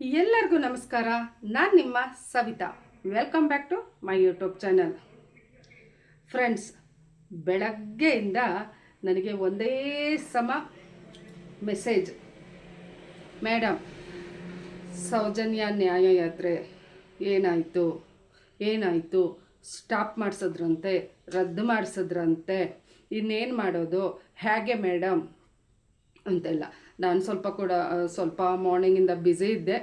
ಎಲ್ಲರಿಗೂ ನಮಸ್ಕಾರ. ನಾನು ನಿಮ್ಮ Savita. Welcome back to my YouTube channel friends ಬೆಳಗ್ಗೆಯಿಂದ ನನಗೆ ಒಂದೇ ಸಮ ಮೆಸೇಜ್ ಮೇಡಮ್ ಸೌಜನ್ಯ ನ್ಯಾಯಯಾತ್ರೆ ಏನಾಯಿತು? ಏನಾಯಿತು? ಸ್ಟಾಪ್ ಮಾಡಿಸಿದ್ರಂತೆ, ರದ್ದು ಮಾಡಿಸಿದ್ರಂತೆ, ಇನ್ನೇನು ಮಾಡೋದು? ಹೇಗೆ ಮೇಡಮ್ ಅಂತೆಲ್ಲ. ನಾನು ಸ್ವಲ್ಪ ಕೂಡ ಸ್ವಲ್ಪ ಮಾರ್ನಿಂಗಿಂದ ಬ್ಯುಸಿ ಇದ್ದೆ.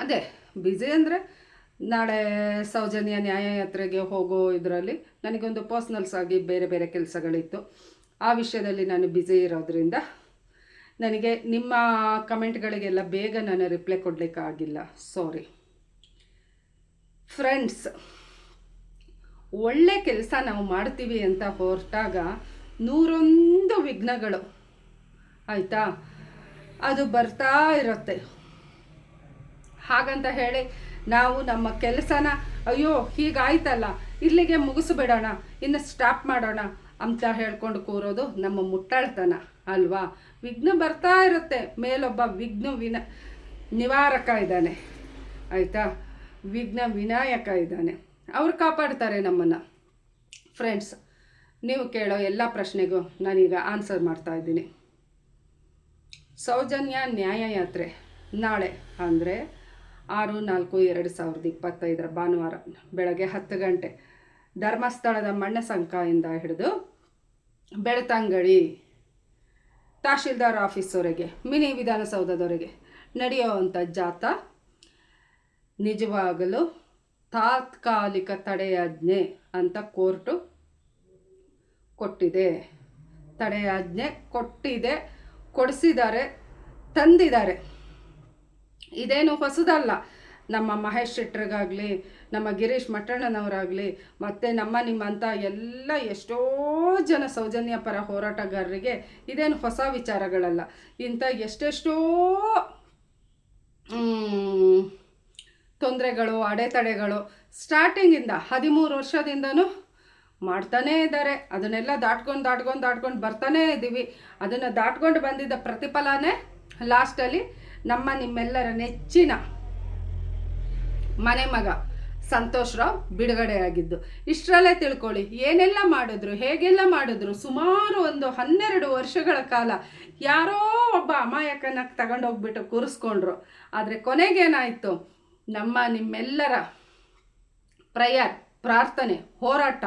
ಅದೇ ಬ್ಯುಸಿ ಅಂದರೆ ನಾಳೆ ಸೌಜನ್ಯ ನ್ಯಾಯಯಾತ್ರೆಗೆ ಹೋಗೋ ಇದರಲ್ಲಿ ನನಗೊಂದು ಪರ್ಸ್ನಲ್ಸ್ ಆಗಿ ಬೇರೆ ಬೇರೆ ಕೆಲಸಗಳಿತ್ತು. ಆ ವಿಷಯದಲ್ಲಿ ನಾನು ಬ್ಯುಸಿ ಇರೋದ್ರಿಂದ ನನಗೆ ನಿಮ್ಮ ಕಮೆಂಟ್ಗಳಿಗೆಲ್ಲ ಬೇಗ ನಾನು ರಿಪ್ಲೈ ಕೊಡಲಿಕ್ಕಾಗಿಲ್ಲ ಸಾರಿ ಫ್ರೆಂಡ್ಸ್ ಒಳ್ಳೆ ಕೆಲಸ ನಾವು ಮಾಡ್ತೀವಿ ಅಂತ ಹೊರಟಾಗ ನೂರೊಂದು ವಿಘ್ನಗಳು ಆಯಿತಾ? ಅದು ಬರ್ತಾ ಇರುತ್ತೆ. ಹಾಗಂತ ಹೇಳಿ ನಾವು ನಮ್ಮ ಕೆಲಸನ, ಅಯ್ಯೋ, ಹೀಗಾಯ್ತಲ್ಲ, ಇಲ್ಲಿಗೆ ಮುಗಿಸ್ಬಿಡೋಣ, ಇನ್ನು ಸ್ಟಾಪ್ ಮಾಡೋಣ ಅಂತ ಹೇಳ್ಕೊಂಡು ಕೂರೋದು ನಮ್ಮ ಮುಟ್ಟಾಳ್ತನ, ಅಲ್ವಾ? ವಿಘ್ನ ಬರ್ತಾ ಇರುತ್ತೆ, ಮೇಲೊಬ್ಬ ವಿಘ್ನ ವಿನ, ನಿವಾರಕ ಇದ್ದಾನೆ. ಆಯಿತಾ? ವಿಘ್ನ ವಿನಾಯಕ ಇದ್ದಾನೆ. ಅವ್ರು ಕಾಪಾಡ್ತಾರೆ ನಮ್ಮನ್ನು. ಫ್ರೆಂಡ್ಸ್ ನೀವು ಕೇಳೋ ಎಲ್ಲ ಪ್ರಶ್ನೆಗೂ ನಾನೀಗ ಆನ್ಸರ್ ಮಾಡ್ತಾ ಇದ್ದೀನಿ. ಸೌಜನ್ಯ ನ್ಯಾಯಯಾತ್ರೆ ನಾಳೆ ಅಂದರೆ ಆರು, ನಾಲ್ಕು, ಎರಡು ಸಾವಿರದ ಇಪ್ಪತ್ತೈದರ ಭಾನುವಾರ ಬೆಳಗ್ಗೆ ಹತ್ತು ಗಂಟೆ. ಧರ್ಮಸ್ಥಳದ ಮಣ್ಣ ಮಣ್ಣಸಂಕದಿಂದ ಹಿಡಿದು ಬೆಳ್ತಂಗಡಿ ತಹಶೀಲ್ದಾರ್ ಆಫೀಸ್ವರೆಗೆ ಮಿನಿ ವಿಧಾನಸೌಧದವರೆಗೆ ನಡೆಯುವಂಥ ಜಾಥಾ ನಿಜವಾಗಲೂ ತಾತ್ಕಾಲಿಕ ತಡೆಯಾಜ್ಞೆ ಅಂತ ಕೋರ್ಟು ಕೊಟ್ಟಿದೆ. ತಡೆಯಾಜ್ಞೆ ಕೊಟ್ಟಿದೆ. ಕೊಡಿಸಿದ್ದಾರೆ, ತಂದಿದ್ದಾರೆ. ಇದೇನು ಹೊಸದಲ್ಲ. ನಮ್ಮ ಮಹೇಶ್ ಶೆಟ್ರಿಗಾಗಲಿ ನಮ್ಮ ಗಿರೀಶ್ ಮಟ್ಟಣ್ಣನವರಾಗಲಿ, ಮತ್ತು ನಮ್ಮ ನಿಮ್ಮಂಥ ಎಲ್ಲ ಎಷ್ಟೋ ಜನ ಸೌಜನ್ಯ ಪರ ಹೋರಾಟಗಾರರಿಗೆ ಇದೇನು ಹೊಸ ವಿಚಾರಗಳಲ್ಲ. ಇಂಥ ಎಷ್ಟೆಷ್ಟೋ ತೊಂದರೆಗಳು, ಅಡೆತಡೆಗಳು ಸ್ಟಾರ್ಟಿಂಗಿಂದ ಹದಿಮೂರು ವರ್ಷದಿಂದನೂ ಮಾಡ್ತಾನೇ ಇದ್ದಾರೆ. ಅದನ್ನೆಲ್ಲ ದಾಟ್ಕೊಂಡು ದಾಟ್ಕೊಂಡು ದಾಟ್ಕೊಂಡು ಬರ್ತಾನೇ ಇದ್ದೀವಿ. ಅದನ್ನು ದಾಟ್ಕೊಂಡು ಬಂದಿದ್ದ ಪ್ರತಿಫಲನೇ ಲಾಸ್ಟಲ್ಲಿ ನಮ್ಮ ನಿಮ್ಮೆಲ್ಲರ ನೆಚ್ಚಿನ ಮನೆ ಮಗ ಸಂತೋಷ್ ರಾವ್ ಬಿಡುಗಡೆ ಆಗಿದ್ದು. ಇಷ್ಟರಲ್ಲೇ ತಿಳ್ಕೊಳ್ಳಿ, ಏನೆಲ್ಲ ಮಾಡಿದ್ರು, ಹೇಗೆಲ್ಲ ಮಾಡಿದ್ರು, ಸುಮಾರು ಒಂದು ಹನ್ನೆರಡು ವರ್ಷಗಳ ಕಾಲ ಯಾರೋ ಒಬ್ಬ ಅಮಾಯಕನ ತಗೊಂಡೋಗ್ಬಿಟ್ಟು ಕೂರಿಸ್ಕೊಂಡ್ರು. ಆದರೆ ಕೊನೆಗೇನಾಯಿತು ನಮ್ಮ ನಿಮ್ಮೆಲ್ಲರ ಪ್ರಯರ್, ಪ್ರಾರ್ಥನೆ, ಹೋರಾಟ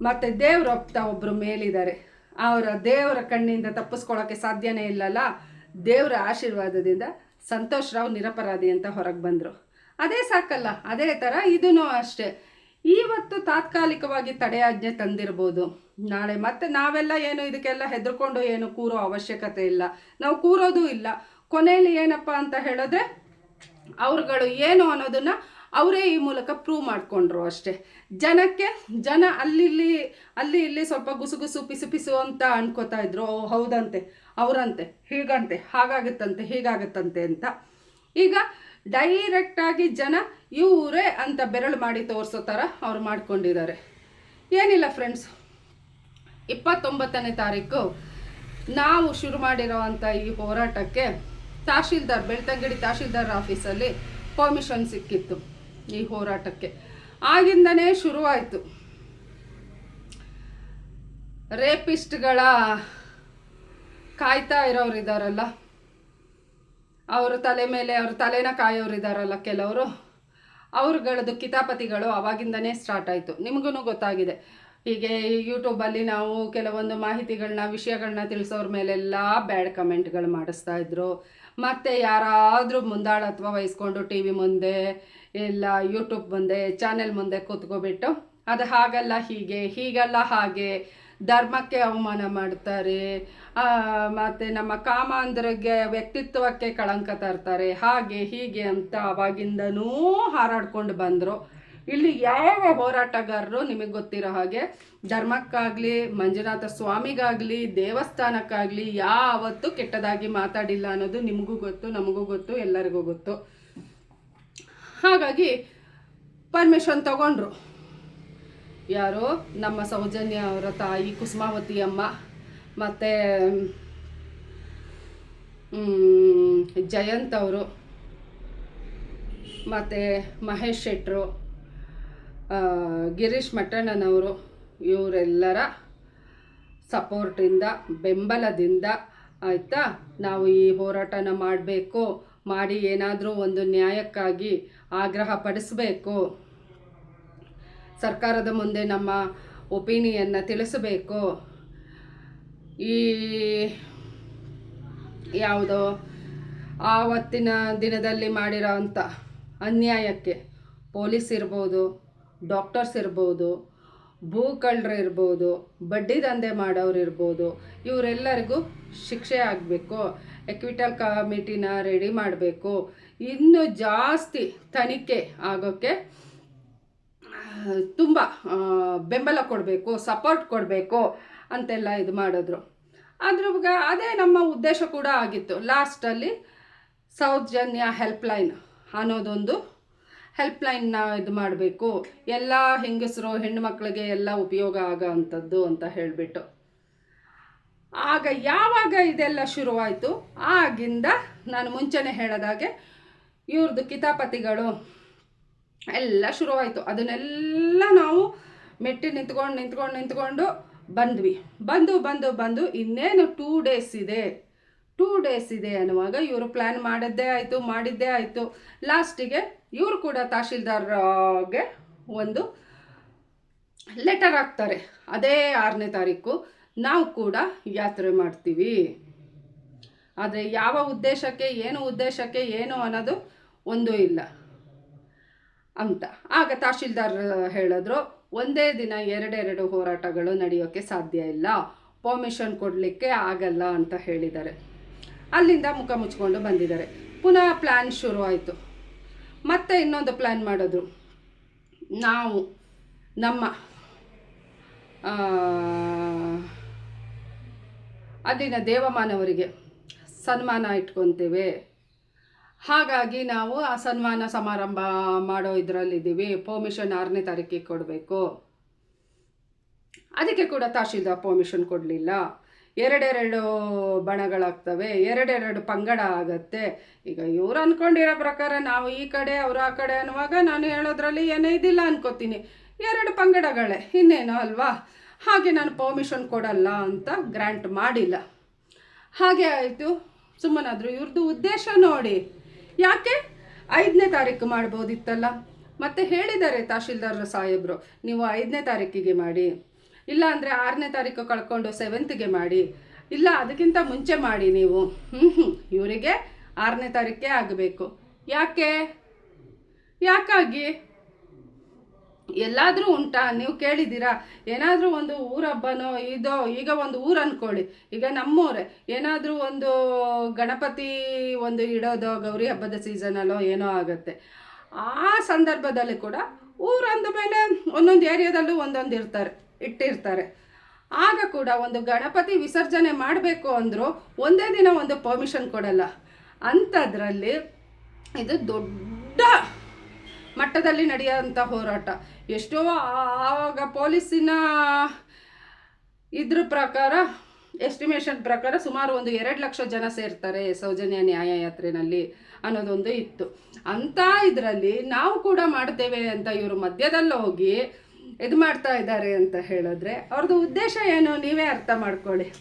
ಮತ್ತು ದೇವ್ರೊಪ್ತ ಒಬ್ಬರು ಮೇಲಿದ್ದಾರೆ. ಅವರ ದೇವರ ಕಣ್ಣಿಂದ ತಪ್ಪಿಸ್ಕೊಳ್ಳೋಕ್ಕೆ ಸಾಧ್ಯನೇ ಇಲ್ಲಲ್ಲ. ದೇವರ ಆಶೀರ್ವಾದದಿಂದ ಸಂತೋಷ್ ರಾವ್ ನಿರಪರಾಧಿ ಅಂತ ಹೊರಗೆ ಬಂದರು. ಅದೇ ಸಾಕಲ್ಲ, ಅದೇ ಥರ ಇದೂ ಅಷ್ಟೇ. ಇವತ್ತು ತಾತ್ಕಾಲಿಕವಾಗಿ ತಡೆಯಾಜ್ಞೆ ತಂದಿರ್ಬೋದು. ನಾಳೆ ಮತ್ತೆ ನಾವೆಲ್ಲ ಏನು ಇದಕ್ಕೆಲ್ಲ ಹೆದರ್ಕೊಂಡು ಏನು ಕೂರೋ ಅವಶ್ಯಕತೆ ಇಲ್ಲ. ನಾವು ಕೂರೋದು ಇಲ್ಲ. ಕೊನೆಯಲ್ಲಿ ಏನಪ್ಪ ಅಂತ ಹೇಳಿದ್ರೆ, ಅವ್ರುಗಳು ಏನು ಅನ್ನೋದನ್ನು ಅವರೇ ಈ ಮೂಲಕ ಪ್ರೂವ್ ಮಾಡಿಕೊಂಡ್ರು ಅಷ್ಟೇ. ಜನಕ್ಕೆ, ಜನ ಅಲ್ಲಿ ಅಲ್ಲಿ ಇಲ್ಲಿ ಸ್ವಲ್ಪ ಗುಸುಗುಸು ಪಿಸು ಪಿಸು ಅಂತ ಅನ್ಕೋತಾ ಇದ್ರು. ಹೌದಂತೆ, ಅವರಂತೆ, ಹೀಗಂತೆ, ಹಾಗಾಗುತ್ತಂತೆ, ಹೀಗಾಗುತ್ತಂತೆ ಅಂತ. ಈಗ ಡೈರೆಕ್ಟಾಗಿ ಜನ ಇವರೇ ಅಂತ ಬೆರಳು ಮಾಡಿ ತೋರಿಸೋ ಥರ ಅವ್ರು ಮಾಡ್ಕೊಂಡಿದ್ದಾರೆ. ಏನಿಲ್ಲ ಫ್ರೆಂಡ್ಸ್ ಇಪ್ಪತ್ತೊಂಬತ್ತನೇ ತಾರೀಕು ನಾವು ಶುರು ಮಾಡಿರೋವಂಥ ಈ ಹೋರಾಟಕ್ಕೆ ತಹಶೀಲ್ದಾರ್, ಬೆಳ್ತಂಗಡಿ ತಹಶೀಲ್ದಾರ್ ಆಫೀಸಲ್ಲಿ ಪರ್ಮಿಷನ್ ಸಿಕ್ಕಿತ್ತು. ಈ ಹೋರಾಟಕ್ಕೆ. ಆಗಿಂದನೇ ಶುರುವಾಯಿತು. ರೇಪಿಸ್ಟ್ಗಳ ಕಾಯ್ತಾ ಇರೋರು ಇದ್ದಾರಲ್ಲ ಅವ್ರ ತಲೆ ಮೇಲೆ, ಅವ್ರ ತಲೆನ ಕಾಯೋರು ಇದ್ದಾರಲ್ಲ ಕೆಲವರು. ಅವ್ರುಗಳದ್ದು ಕಿತಾಪತಿಗಳು ಅವಾಗಿಂದನೇ ಸ್ಟಾರ್ಟ್ ಆಯಿತು. ನಿಮಗೂ ಗೊತ್ತಾಗಿದೆ. ಹೀಗೆ ಯೂಟ್ಯೂಬಲ್ಲಿ ನಾವು ಕೆಲವೊಂದು ಮಾಹಿತಿಗಳನ್ನ ವಿಷಯಗಳನ್ನ ತಿಳಿಸೋರ ಮೇಲೆಲ್ಲ ಬ್ಯಾಡ್ ಕಮೆಂಟ್ಗಳು ಮಾಡಿಸ್ತಾ ಇದ್ರು. ಮತ್ತು ಯಾರಾದರೂ ಮುಂದಾಳತ್ವ ವಹಿಸ್ಕೊಂಡು ಟಿ ವಿ ಮುಂದೆ ಇಲ್ಲ ಯೂಟ್ಯೂಬ್ ಮುಂದೆ, ಚಾನೆಲ್ ಮುಂದೆ ಕೂತ್ಕೊಬಿಟ್ಟು ಅದು ಹಾಗಲ್ಲ ಹೀಗೆ, ಹೀಗಲ್ಲ ಹಾಗೆ ಧರ್ಮಕ್ಕೆ ಅವಮಾನ ಮಾಡ್ತಾರೆ. ಮತ್ತು ನಮ್ಮ ಕಾಮಾಂಧರಿಗೆ ವ್ಯಕ್ತಿತ್ವಕ್ಕೆ ಕಳಂಕ ತರ್ತಾರೆ. ಹಾಗೆ ಹೀಗೆ ಅಂತ ಅವಾಗಿಂದನೂ ಹಾರಾಡ್ಕೊಂಡು ಬಂದರು. ಇಲ್ಲಿ ಯಾವ ಹೋರಾಟಗಾರರು ನಿಮಗೆ ಗೊತ್ತಿರೋ ಹಾಗೆ ಧರ್ಮಕ್ಕಾಗಲಿ ಮಂಜುನಾಥ ಸ್ವಾಮಿಗಾಗಲಿ ದೇವಸ್ಥಾನಕ್ಕಾಗಲಿ ಯಾವತ್ತೂ ಕೆಟ್ಟದಾಗಿ ಮಾತಾಡಿಲ್ಲ ಅನ್ನೋದು ನಿಮಗೂ ಗೊತ್ತು ನಮಗೂ ಗೊತ್ತು ಎಲ್ಲರಿಗೂ ಗೊತ್ತು. ಹಾಗಾಗಿ ಪರ್ಮಿಷನ್ ತಗೊಂಡ್ರು. ಯಾರು? ನಮ್ಮ ಸೌಜನ್ಯ ಅವರ ತಾಯಿ ಕುಸುಮಾವತಿ ಅಮ್ಮ. ಮತ್ತು ಜಯಂತ್ ಅವರು. ಮತ್ತು ಮಹೇಶ್ ಶೆಟ್ಟರು ಆ, ಗಿರೀಶ್ ಮಟ್ಟಣ್ಣನವರು ಇವರೆಲ್ಲರ ಸಪೋರ್ಟಿಂದ, ಬೆಂಬಲದಿಂದ ಆಯಿತಾ? ನಾವು ಈ ಹೋರಾಟನ ಮಾಡಬೇಕು, ಮಾಡಿ ಏನಾದರೂ ಒಂದು ನ್ಯಾಯಕ್ಕಾಗಿ ಆಗ್ರಹ ಪಡಿಸಬೇಕು. ಸರ್ಕಾರದ ಮುಂದೆ ನಮ್ಮ ಒಪಿನಿಯನ್ನ ತಿಳಿಸಬೇಕು. ಈ ಯಾವುದೋ ಆವತ್ತಿನ ದಿನದಲ್ಲಿ ಮಾಡಿರೋ ಅಂಥ ಅನ್ಯಾಯಕ್ಕೆ ಪೊಲೀಸ್ ಇರ್ಬೋದು ಡಾಕ್ಟರ್ಸ್ ಇರ್ಬೋದು ಭೂ ಕಳ್ಳರು ಇರ್ಬೋದು, ಬಡ್ಡಿ ದಂಧೆ ಮಾಡೋರು ಇರ್ಬೋದು, ಇವರೆಲ್ಲರಿಗೂ ಶಿಕ್ಷೆ ಆಗಬೇಕು ಎಕ್ವಿಟಲ್ ಕಮಿಟಿನ ರೆಡಿ ಮಾಡಬೇಕು. ಇನ್ನೂ ಜಾಸ್ತಿ ತನಿಖೆ ಆಗೋಕ್ಕೆ ತುಂಬ ಬೆಂಬಲ ಕೊಡಬೇಕು ಸಪೋರ್ಟ್ ಕೊಡಬೇಕು ಅಂತೆಲ್ಲ ಇದು ಮಾಡಿದ್ರು. ಅದ್ರ ಅದೇ ನಮ್ಮ ಉದ್ದೇಶ ಕೂಡ ಆಗಿತ್ತು. ಲಾಸ್ಟಲ್ಲಿ ಸೌಜನ್ಯ ಹೆಲ್ಪ್ಲೈನ್ ಅನ್ನೋದೊಂದು ಹೆಲ್ಪ್ಲೈನ್ನ ಇದು ಮಾಡಬೇಕು. ಎಲ್ಲ ಹೆಂಗಸರು ಹೆಣ್ಣುಮಕ್ಳಿಗೆ ಎಲ್ಲ ಉಪಯೋಗ ಆಗೋ ಅಂಥದ್ದು ಅಂತ ಹೇಳಿಬಿಟ್ಟು. ಆಗ ಯಾವಾಗ ಇದೆಲ್ಲ ಶುರುವಾಯಿತು? ಆಗಿಂದ ನಾನು ಮುಂಚೆನೇ ಹೇಳೋದಾಗೆ ಇವ್ರದ್ದು ಕಿತಾಪತಿಗಳು ಎಲ್ಲ ಶುರುವಾಯಿತು. ಅದನ್ನೆಲ್ಲ ನಾವು ಮೆಟ್ಟಿ ನಿಂತ್ಕೊಂಡು ನಿಂತ್ಕೊಂಡು ನಿಂತ್ಕೊಂಡು ಬಂದ್ವಿ. ಬಂದು ಬಂದು ಬಂದು ಇನ್ನೇನು ಟೂ ಡೇಸ್ ಇದೆ. ಟೂ ಡೇಸ್ ಇದೆ ಅನ್ನುವಾಗ ಇವರು ಪ್ಲ್ಯಾನ್ ಮಾಡಿದ್ದೇ ಆಯಿತು ಮಾಡಿದ್ದೇ ಆಯಿತು. ಲಾಸ್ಟಿಗೆ ಇವರು ಕೂಡ ತಹಶೀಲ್ದಾರ್ಗೆ ಒಂದು ಲೆಟರ್ ಹಾಕ್ತಾರೆ. ಅದೇ ಆರನೇ ತಾರೀಕು. ನಾವು ಕೂಡ ಯಾತ್ರೆ ಮಾಡ್ತೀವಿ. ಆದರೆ ಯಾವ ಉದ್ದೇಶಕ್ಕೆ, ಏನು ಉದ್ದೇಶಕ್ಕೆ, ಏನು ಅನ್ನೋದು ಒಂದೂ ಇಲ್ಲ ಅಂತ. ಆಗ ತಹಶೀಲ್ದಾರ್ ಹೇಳಿದ್ರು, ಒಂದೇ ದಿನ ಎರಡೆರಡು ಹೋರಾಟಗಳು ನಡೆಯೋಕ್ಕೆ ಸಾಧ್ಯ ಇಲ್ಲ. ಪರ್ಮಿಷನ್ ಕೊಡಲಿಕ್ಕೆ ಆಗಲ್ಲ ಅಂತ ಹೇಳಿದ್ದಾರೆ. ಅಲ್ಲಿಂದ ಮುಖ ಮುಚ್ಕೊಂಡು ಬಂದಿದ್ದಾರೆ. ಪುನಃ ಪ್ಲ್ಯಾನ್ ಶುರುವಾಯಿತು ಮತ್ತೆ ಇನ್ನೊಂದು ಪ್ಲ್ಯಾನ್ ಮಾಡಿದ್ರು ನಾವು ನಮ್ಮ ಅಲ್ಲಿನ ದೇವಮಾನವರಿಗೆ ಸನ್ಮಾನ ಇಟ್ಕೊತೇವೆ. ಹಾಗಾಗಿ ನಾವು ಆ ಸನ್ಮಾನ ಸಮಾರಂಭ ಮಾಡೋ ಇದರಲ್ಲಿದ್ದೀವಿ. ಪರ್ಮಿಷನ್ ಆರನೇ ತಾರೀಕಿಗೆ ಕೊಡಬೇಕು. ಅದಕ್ಕೆ ಕೂಡ ತಹಶೀಲ್ದಾರ್ ಪರ್ಮಿಷನ್ ಕೊಡಲಿಲ್ಲ. ಎರಡೆರಡು ಬಣಗಳಾಗ್ತವೆ, ಎರಡೆರಡು ಪಂಗಡ ಆಗತ್ತೆ. ಈಗ ಇವ್ರು ಅಂದ್ಕೊಂಡಿರೋ ಪ್ರಕಾರ ನಾವು ಈ ಕಡೆ, ಅವ್ರು ಆ ಕಡೆ ಅನ್ನುವಾಗ ನಾನು ಹೇಳೋದ್ರಲ್ಲಿ ಏನೇ ಇದಿಲ್ಲ ಅನ್ಕೋತೀನಿ. ಎರಡು ಪಂಗಡಗಳೇ, ಇನ್ನೇನು ಅಲ್ವಾ? ಹಾಗೆ ನಾನು ಪರ್ಮಿಷನ್ ಕೊಡಲ್ಲ ಅಂತ ಗ್ರ್ಯಾಂಟ್ ಮಾಡಿಲ್ಲ. ಹಾಗೆ ಆಯಿತು. ಸುಮ್ಮನಾದರು ಇವ್ರದ್ದು ಉದ್ದೇಶ ನೋಡಿ. ಯಾಕೆ? ಐದನೇ ತಾರೀಕು ಮಾಡ್ಬೋದಿತ್ತಲ್ಲ. ಮತ್ತೆ ಹೇಳಿದ್ದಾರೆ ತಹಶೀಲ್ದಾರ್ ಸಾಹೇಬರು, ನೀವು ಐದನೇ ತಾರೀಕಿಗೆ ಮಾಡಿ. ಇಲ್ಲ ಅಂದರೆ ಆರನೇ ತಾರೀಕು ಕಳ್ಕೊಂಡು ಸೆವೆಂತ್ಗೆ ಮಾಡಿ. ಇಲ್ಲ, ಅದಕ್ಕಿಂತ ಮುಂಚೆ ಮಾಡಿ ನೀವು. ಇವರಿಗೆ ಆರನೇ ತಾರೀಕೆ ಆಗಬೇಕು. ಯಾಕೆ? ಯಾಕಾಗಿ? ಎಲ್ಲಾದರೂ ಉಂಟಾ? ನೀವು ಕೇಳಿದ್ದೀರಾ? ಏನಾದರೂ ಒಂದು ಊರ ಹಬ್ಬನೋ ಇದೋ, ಈಗ ಒಂದು ಊರು ಅಂದ್ಕೊಳ್ಳಿ ಈಗ ನಮ್ಮೂರೇ. ಏನಾದರೂ ಒಂದು ಗಣಪತಿ ಒಂದು ಇಡೋದೋ, ಗೌರಿ ಹಬ್ಬದ ಸೀಸನಲ್ಲೋ ಏನೋ ಆಗುತ್ತೆ. ಆ ಸಂದರ್ಭದಲ್ಲಿ ಕೂಡ ಊರು ಅಂದ ಮೇಲೆ ಒಂದೊಂದು ಏರಿಯಾದಲ್ಲೂ ಒಂದೊಂದು ಇರ್ತಾರೆ. ಇಟ್ಟಿರ್ತಾರೆ. ಆಗ ಕೂಡ ಒಂದು ಗಣಪತಿ ವಿಸರ್ಜನೆ ಮಾಡಬೇಕು ಅಂದರೂ ಒಂದೇ ದಿನ ಒಂದು ಪರ್ಮಿಷನ್ ಕೊಡಲ್ಲ. ಅಂಥದ್ರಲ್ಲಿ ಇದು ದೊಡ್ಡ ಮಟ್ಟದಲ್ಲಿ ನಡೆಯುವಂಥ ಹೋರಾಟ. ಎಷ್ಟೋ ಆವಾಗ ಪೊಲೀಸಿನ ಇದ್ರ ಪ್ರಕಾರ ಎಸ್ಟಿಮೇಷನ್ ಪ್ರಕಾರ ಸುಮಾರು ಒಂದು ಎರಡು ಲಕ್ಷ ಜನ ಸೇರ್ತಾರೆ ಸೌಜನ್ಯ ನ್ಯಾಯ ಯಾತ್ರೆನಲ್ಲಿ ಅನ್ನೋದೊಂದು ಇತ್ತು. ಅಂಥ ಇದರಲ್ಲಿ ನಾವು ಕೂಡ ಮಾಡ್ತೇವೆ ಅಂತ ಇವರು ಮಧ್ಯದಲ್ಲಿ ಹೋಗಿ ಇದು ಮಾಡ್ತಾ ಇದ್ದಾರೆ ಅಂತ ಹೇಳಿದ್ರೆ ಅವ್ರದ್ದು ಉದ್ದೇಶ ಏನು? ನೀವೇ ಅರ್ಥ ಮಾಡ್ಕೊಳ್ಳಿ.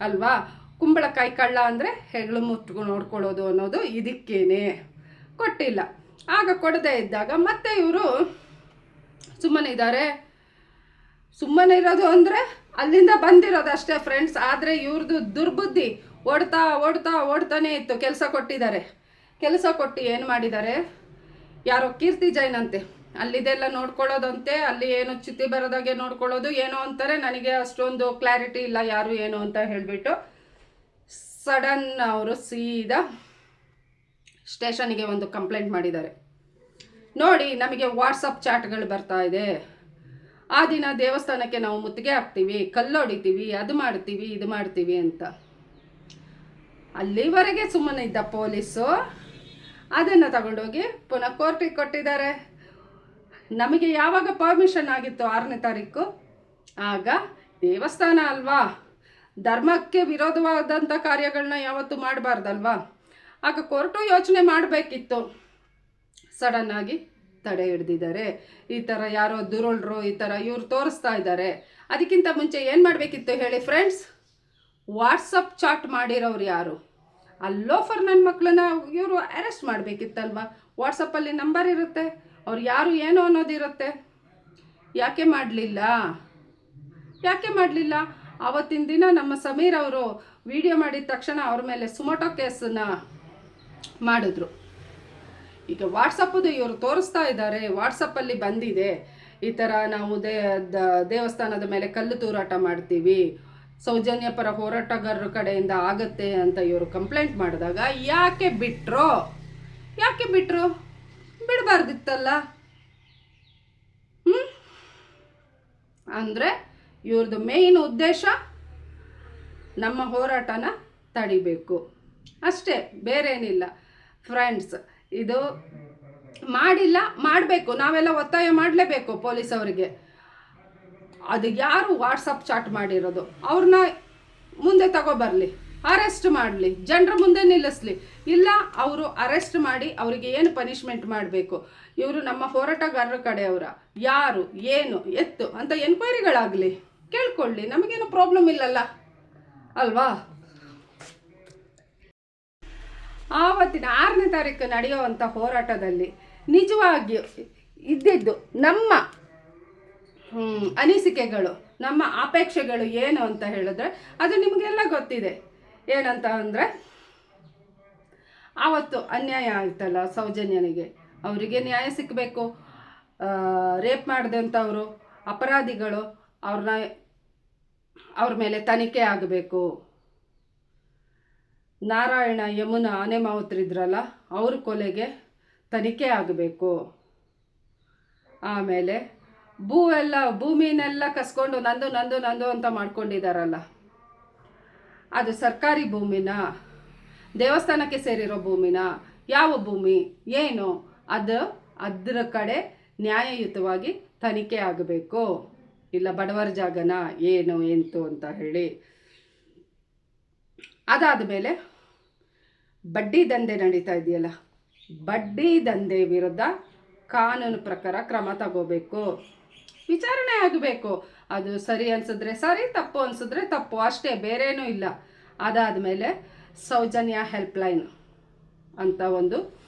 ಅಲ್ವಾ? ಕುಂಬಳಕಾಯಿ ಕಳ್ಳ ಅಂದರೆ ಹೆಗ್ಳು ಮುಟ್ಟು ನೋಡ್ಕೊಳ್ಳೋದು ಅನ್ನೋದು ಇದಕ್ಕೇನೆ. ಕೊಟ್ಟಿಲ್ಲ. ಆಗ ಕೊಡದೇ ಇದ್ದಾಗ ಮತ್ತೆ ಇವರು ಸುಮ್ಮನೆ ಇದ್ದಾರೆ. ಸುಮ್ಮನೆ ಇರೋದು ಅಂದರೆ ಅಲ್ಲಿಂದ ಬಂದಿರೋದು ಅಷ್ಟೇ ಫ್ರೆಂಡ್ಸ್ ಆದರೆ ಇವ್ರದ್ದು ದುರ್ಬುದ್ಧಿ ಓಡ್ತಾ ಓಡ್ತಾ ಓಡ್ತಾನೆ ಇತ್ತು. ಕೆಲಸ ಕೊಟ್ಟಿದ್ದಾರೆ. ಕೆಲಸ ಕೊಟ್ಟು ಏನು ಮಾಡಿದ್ದಾರೆ? ಯಾರೋ ಕೀರ್ತಿ ಜೈನ್ ಅಂತೆ. ಅಲ್ಲಿದೆಲ್ಲ ನೋಡ್ಕೊಳ್ಳೋದಂತೆ, ಅಲ್ಲಿ ಏನು ಚಿತ್ತಿ ಬರೋದಾಗೆ ನೋಡ್ಕೊಳ್ಳೋದು, ಏನೋ ಅಂತಾರೆ. ನನಗೆ ಅಷ್ಟೊಂದು ಕ್ಲಾರಿಟಿ ಇಲ್ಲ, ಯಾರು ಏನು ಅಂತ ಹೇಳಿಬಿಟ್ಟು ಸಡನ್ ಅವರು ಸೀದಾ ಸ್ಟೇಷನಿಗೆ ಒಂದು ಕಂಪ್ಲೇಂಟ್ ಮಾಡಿದ್ದಾರೆ. ನೋಡಿ, ನಮಗೆ ವಾಟ್ಸಪ್ ಚಾಟ್ಗಳು ಬರ್ತಾ ಇದೆ. ಆ ದಿನ ದೇವಸ್ಥಾನಕ್ಕೆ ನಾವು ಮುತ್ತಿಗೆ ಹಾಕ್ತೀವಿ ಕಲ್ಲೊಡಿತೀವಿ ಅದು ಮಾಡ್ತೀವಿ, ಇದು ಮಾಡ್ತೀವಿ ಅಂತ. ಅಲ್ಲಿವರೆಗೆ ಸುಮ್ಮನೆ ಇದ್ದ ಪೊಲೀಸು ಅದನ್ನು ತಗೊಂಡೋಗಿ ಪುನಃ ಕೋರ್ಟಿಗೆ ಕೊಟ್ಟಿದ್ದಾರೆ. ನಮಗೆ ಯಾವಾಗ ಪರ್ಮಿಷನ್ ಆಗಿತ್ತು ಆರನೇ ತಾರೀಕು? ಆಗ ದೇವಸ್ಥಾನ ಅಲ್ವಾ? ಧರ್ಮಕ್ಕೆ ವಿರೋಧವಾದಂಥ ಕಾರ್ಯಗಳನ್ನ ಯಾವತ್ತೂ ಮಾಡಬಾರ್ದಲ್ವಾ? ಆಗ ಕೋರ್ಟು ಯೋಚನೆ ಮಾಡಬೇಕಿತ್ತು. ಸಡನ್ನಾಗಿ ತಡೆ ಹಿಡ್ದಿದ್ದಾರೆ. ಈ ಥರ ಯಾರೋ ದುರುಳ್ರು, ಈ ಥರ ಇವ್ರು ತೋರಿಸ್ತಾ ಇದ್ದಾರೆ. ಅದಕ್ಕಿಂತ ಮುಂಚೆ ಏನು ಮಾಡಬೇಕಿತ್ತು ಹೇಳಿ ಫ್ರೆಂಡ್ಸ್ ವಾಟ್ಸಪ್ ಚಾಟ್ ಮಾಡಿರೋರು ಯಾರು? ಅಲ್ಲೋಫರ್ ಲೋಫರ್ ನನ್ನ ಮಕ್ಕಳನ್ನ ಇವರು ಅರೆಸ್ಟ್ ಮಾಡಬೇಕಿತ್ತಲ್ವ? ವಾಟ್ಸಪ್ಪಲ್ಲಿ ನಂಬರ್ ಇರುತ್ತೆ. ಅವ್ರು ಯಾರು ಏನು ಅನ್ನೋದಿರುತ್ತೆ. ಯಾಕೆ ಮಾಡಲಿಲ್ಲ? ಯಾಕೆ ಮಾಡಲಿಲ್ಲ? ಆವತ್ತಿನ ದಿನ ನಮ್ಮ ಸಮೀರ್ ಅವರು ವಿಡಿಯೋ ಮಾಡಿದ ತಕ್ಷಣ ಅವ್ರ ಮೇಲೆ ಸುಮೋಟೋ ಕೇಸನ್ನ ಮಾಡಿದ್ರು. ಈಗ ವಾಟ್ಸಪ್ಪದು ಇವರು ತೋರಿಸ್ತಾ ಇದ್ದಾರೆ, ವಾಟ್ಸಪ್ಪಲ್ಲಿ ಬಂದಿದೆ. ಈ ಥರ ನಾವು ದೇ, ದೇವಸ್ಥಾನದ ಮೇಲೆ ಕಲ್ಲು ತೂರಾಟ ಮಾಡ್ತೀವಿ, ಸೌಜನ್ಯ ಪರ ಹೋರಾಟಗಾರರ ಕಡೆಯಿಂದ ಆಗತ್ತೆ ಅಂತ ಇವರು ಕಂಪ್ಲೇಂಟ್ ಮಾಡಿದಾಗ, ಯಾಕೆ ಬಿಟ್ರೋ? ಯಾಕೆ ಬಿಟ್ರು? ಬಿಡಬಾರ್ದಿತ್ತಲ್ಲ? ಹ್ಞೂ ಅಂದರೆ ಇವ್ರದ್ದು ಮೇಯ್ನ್ ಉದ್ದೇಶ ನಮ್ಮ ಹೋರಾಟನ ತಡಿಬೇಕು. ಅಷ್ಟೇ, ಬೇರೇನಿಲ್ಲ. ಫ್ರೆಂಡ್ಸ್ ಇದು ಮಾಡಿಲ್ಲ, ಮಾಡಬೇಕು. ನಾವೆಲ್ಲ ಒತ್ತಾಯ ಮಾಡಲೇಬೇಕು ಪೊಲೀಸ್ ಅವರಿಗೆ. ಅದು ಯಾರು ವಾಟ್ಸಪ್ ಚಾಟ್ ಮಾಡಿರೋದು? ಅವ್ರನ್ನ ಮುಂದೆ ತಗೊಬರಲಿ ಅರೆಸ್ಟ್ ಮಾಡಲಿ, ಜನರ ಮುಂದೆ ನಿಲ್ಲಿಸ್ಲಿ. ಇಲ್ಲ, ಅವರು ಅರೆಸ್ಟ್ ಮಾಡಿ ಅವರಿಗೆ ಏನು ಪನಿಷ್ಮೆಂಟ್ ಮಾಡಬೇಕು? ಇವರು ನಮ್ಮ ಹೋರಾಟಗಾರರ ಕಡೆಯವರ ಯಾರು, ಏನು, ಎತ್ತು ಅಂತ ಎನ್ಕ್ವೈರಿಗಳಾಗಲಿ ಕೇಳ್ಕೊಳ್ಳಿ, ನಮಗೇನು ಪ್ರಾಬ್ಲಮ್ ಇಲ್ಲಲ್ಲ? ಅಲ್ವಾ? ಆವತ್ತಿನ ಆರನೇ ತಾರೀಕು ನಡೆಯುವಂಥ ಹೋರಾಟದಲ್ಲಿ ನಿಜವಾಗಿಯೂ ಇದ್ದಿದ್ದು ನಮ್ಮ ಅನಿಸಿಕೆಗಳು, ನಮ್ಮ ಅಪೇಕ್ಷೆಗಳು ಏನು ಅಂತ ಹೇಳಿದ್ರೆ ಅದು ನಿಮಗೆಲ್ಲ ಗೊತ್ತಿದೆ. ಏನಂತ ಅಂದರೆ, ಆವತ್ತು ಅನ್ಯಾಯ ಆಯ್ತಲ್ಲ ಸೌಜನ್ಯನಿಗೆ? ಅವರಿಗೆ ನ್ಯಾಯ ಸಿಕ್ಕಬೇಕು ರೇಪ್ ಮಾಡಿದಂಥವರು, ಅಪರಾಧಿಗಳು ಅವ್ರನ್ನ ಅವ್ರ ಮೇಲೆ ತನಿಖೆ ಆಗಬೇಕು. ನಾರಾಯಣ ಯಮುನಾ ಆನೆ ಮಾವುತರಿದ್ರಲ್ಲ ಅವ್ರ ಕೊಲೆಗೆ ತನಿಖೆ ಆಗಬೇಕು. ಆಮೇಲೆ ಭೂ ಎಲ್ಲ ಭೂಮಿನೆಲ್ಲ ಕಸ್ಕೊಂಡು ನಂದು ನಂದು ನಂದು ಅಂತ ಮಾಡ್ಕೊಂಡಿದ್ದಾರಲ್ಲ ಅದು ಸರ್ಕಾರಿ ಭೂಮಿನ, ದೇವಸ್ಥಾನಕ್ಕೆ ಸೇರಿರೋ ಭೂಮಿನ, ಯಾವ ಭೂಮಿ, ಏನು, ಅದು ಅದರ ಕಡೆ ನ್ಯಾಯಯುತವಾಗಿ ತನಿಖೆ ಆಗಬೇಕು. ಇಲ್ಲ ಬಡವರ ಜಾಗನ ಏನು, ಎಂತು ಅಂತ ಹೇಳಿ. ಅದಾದ ಮೇಲೆ ಬಡ್ಡಿ ದಂಧೆ ನಡೀತಾ ಇದೆಯಲ್ಲ, ಬಡ್ಡಿ ದಂಧೆ ವಿರುದ್ಧ ಕಾನೂನು ಪ್ರಕಾರ ಕ್ರಮ ತಗೋಬೇಕು. ವಿಚಾರಣೆ ಆಗಬೇಕು. ಅದು ಸರಿ ಅನ್ಸಿದ್ರೆ ಸರಿ, ತಪ್ಪು ಅನ್ಸಿದ್ರೆ ತಪ್ಪು, ಅಷ್ಟೇ, ಬೇರೇನೂ ಇಲ್ಲ. ಅದಾದಮೇಲೆ ಸೌಜನ್ಯ ಹೆಲ್ಪ್ಲೈನ್ ಅಂತ ಒಂದು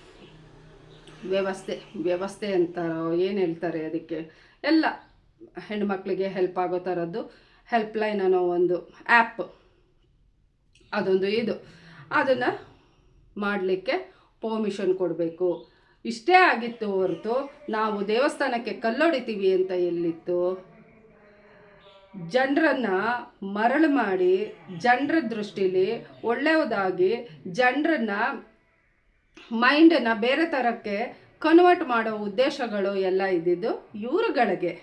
ವ್ಯವಸ್ಥೆ ವ್ಯವಸ್ಥೆ ಅಂತ ಏನು ಹೇಳ್ತಾರೆ ಅದಕ್ಕೆ? ಎಲ್ಲ ಹೆಣ್ಮಕ್ಳಿಗೆ ಹೆಲ್ಪ್ ಆಗೋ ಥರದ್ದು ಹೆಲ್ಪ್ಲೈನ್ ಅನ್ನೋ ಒಂದು ಆ್ಯಪ್ ಅದೊಂದು ಇದು. ಅದನ್ನು ಮಾಡಲಿಕ್ಕೆ ಪರ್ಮಿಷನ್ ಕೊಡಬೇಕು. ಇಷ್ಟೇ ಆಗಿತ್ತು ಹೊರತು ನಾವು ದೇವಸ್ಥಾನಕ್ಕೆ ಕಲ್ಲೊಡಿತೀವಿ ಅಂತ ಎಲ್ಲಿತ್ತು? ಜನರನ್ನ ಮರಳು ಮಾಡಿ ಜನರ ದೃಷ್ಟಿಲಿ ಒಳ್ಳೆಯದಾಗಿ ಜನರನ್ನ ಮೈಂಡನ್ನು ಬೇರೆ ಥರಕ್ಕೆ ಕನ್ವರ್ಟ್ ಮಾಡೋ ಉದ್ದೇಶಗಳು ಎಲ್ಲ ಇದ್ದಿದ್ದು ಇವ್ರುಗಳಿಗೆ.